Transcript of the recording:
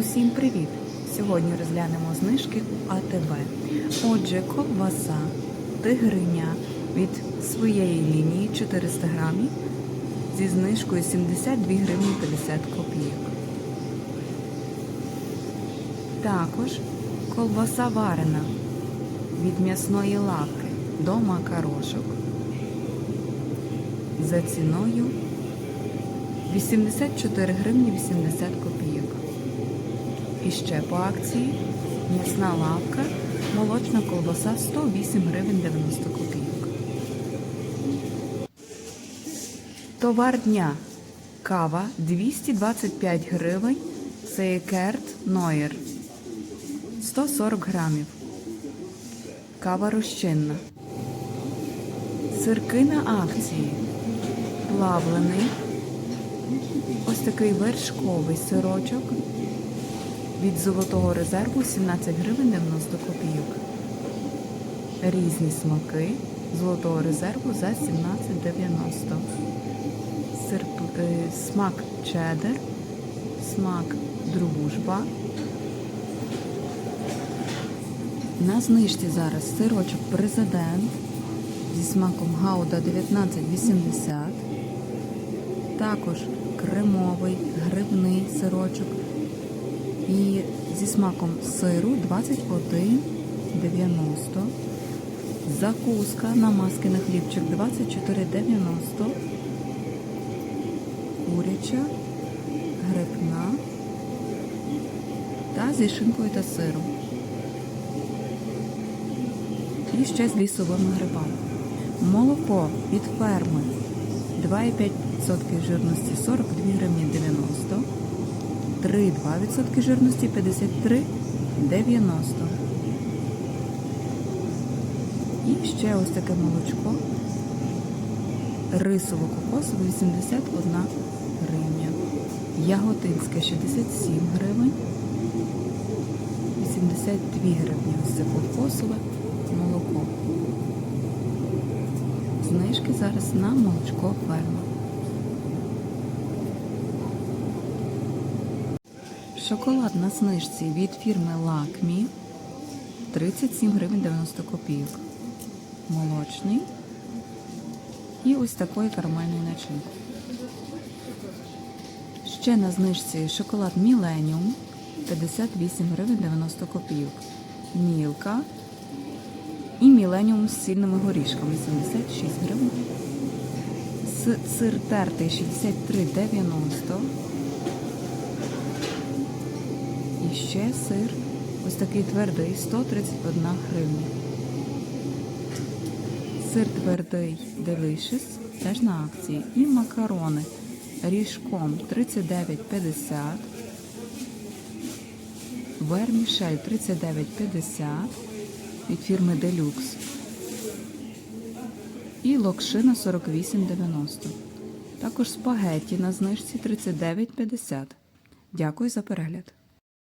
Усім привіт! Сьогодні розглянемо знижки у АТБ. Отже, ковбаса тигриня від своєї лінії 400 грамів зі знижкою 72 гривні 50 копійок. Також ковбаса варена від м'ясної лавки до макарошок за ціною 84 гривні 80 копійок. І ще по акції м'ясна лавка, молочна колбаса 108 гривень 90 копійок. Товар дня. Кава 225 гривень. Сейкерт Нойер 140 грамів. Кава розчинна. Сирки на акції. Плавлений. Ось такий вершковий сирочок від золотого резерву 17 гривень 90 копійок. Різні смаки золотого резерву за 17,90. Сир, е, смак чеддер, смак дружба. На знижці зараз сирочок президент зі смаком гауда 19,80. Також кремовий, грибний сирочок і зі смаком сиру 21,90. Закуска намазки на хлібчик 24,90. Куряча, грибна та зі шинкою та сиром. І ще з лісовими грибами. Молоко від ферми 2,5% жирності 42 гривні 90. 3,2% жирності 53,90. І ще ось таке молочко. Рисово-кокосове 81 гривня. Яготинське 67 гривень. 82 гривні ось це кокосове молоко. Знижки зараз на молочко ферма. Шоколад на знижці від фірми Лакмі 37 гривень 90 копійок. Молочний. І ось такої карамельної начинки. Ще на знижці шоколад Міленіум 58 гривень 90 копійок. Мілка і Міленіум з сильними горішками 76 гривень. Сир тертий 63,90. І ще сир, ось такий твердий, 131 гривня. Сир твердий Delicious, теж на акції. І макарони ріжком 39,50. Вермішель 39,50 від фірми Deluxe. І локшина 48,90. Також спагетті на знижці 39,50. Дякую за перегляд.